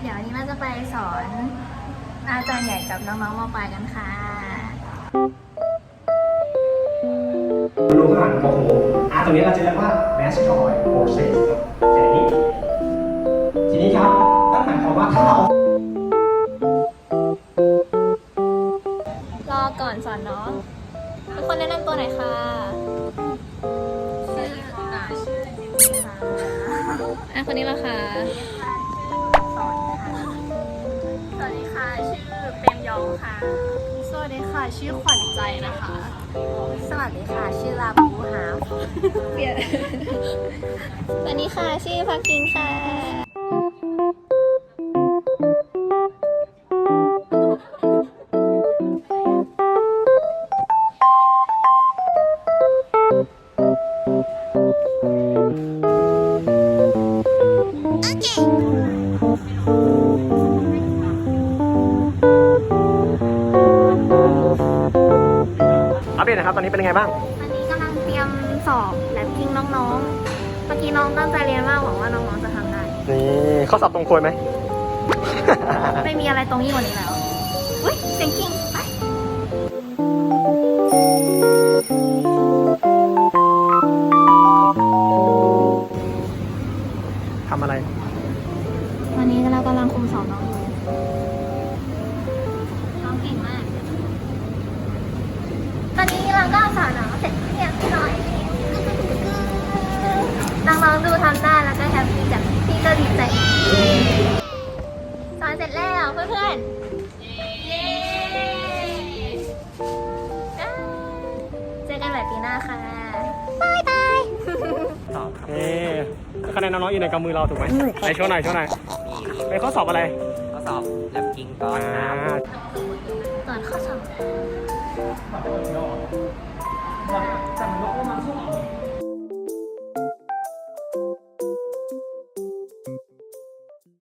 เดี๋ยววันนี้เราจะไปสอนอาจารย์ใหญ่กับน้องๆมปลายกันค่ะรูปหันโอ้โหอะตรงนี้เราจะเรียกว่า destroy process ครับทีนี้ ทีนี้ครับนั่นหมายความว่าถ้าเรารอก่อนสอนน้องทุกคนแนะนำตัวหน่อยค่ะชื่ออ่าชื่อจิมมี่ค่ะอะคนนี้ละค่ะ องค่ะสวัสดีค่ะ ชื่อขวัญใจนะคะ สวัสดีค่ะ ชื่อลาบูฮาเปลี่ยน สวัสดีค่ะ ชื่อพักกิงค่ะ เดตนะครับ ตอนนี้เป็นยังไงบ้างวันนี้กำลังเตรียมสอบแลบกิ้งน้องๆเมื่อกี้น้องตั้งใจเรียนมากหวังว่าน้องๆจะทำได้ นี่ข้อสอบตรงควรไหม ไม่มีอะไรตรงยิ่งกว่านี้แล้วอุ้ยเสียงกิ้งไปทำอะไร วันนี้เรากำลังคุมสอบน้องอยู่ น้องๆดูทำได้แล้วก็แฮปปี้จากพี่ก็ดีใจสอนเสร็จแล้วเพื่อนๆเย้อ่าเจอกันใหม่ปีหน้าค่ะบายบายนี่คะแนนน้องๆอยู่ในกำมือเราถูกไหมไหนโชว์หน่อยโชว์หน่อยเป็นข้อสอบอะไรข้อสอบแลบกิ้งตอนอ่าน้ำก่อนข้อสอบ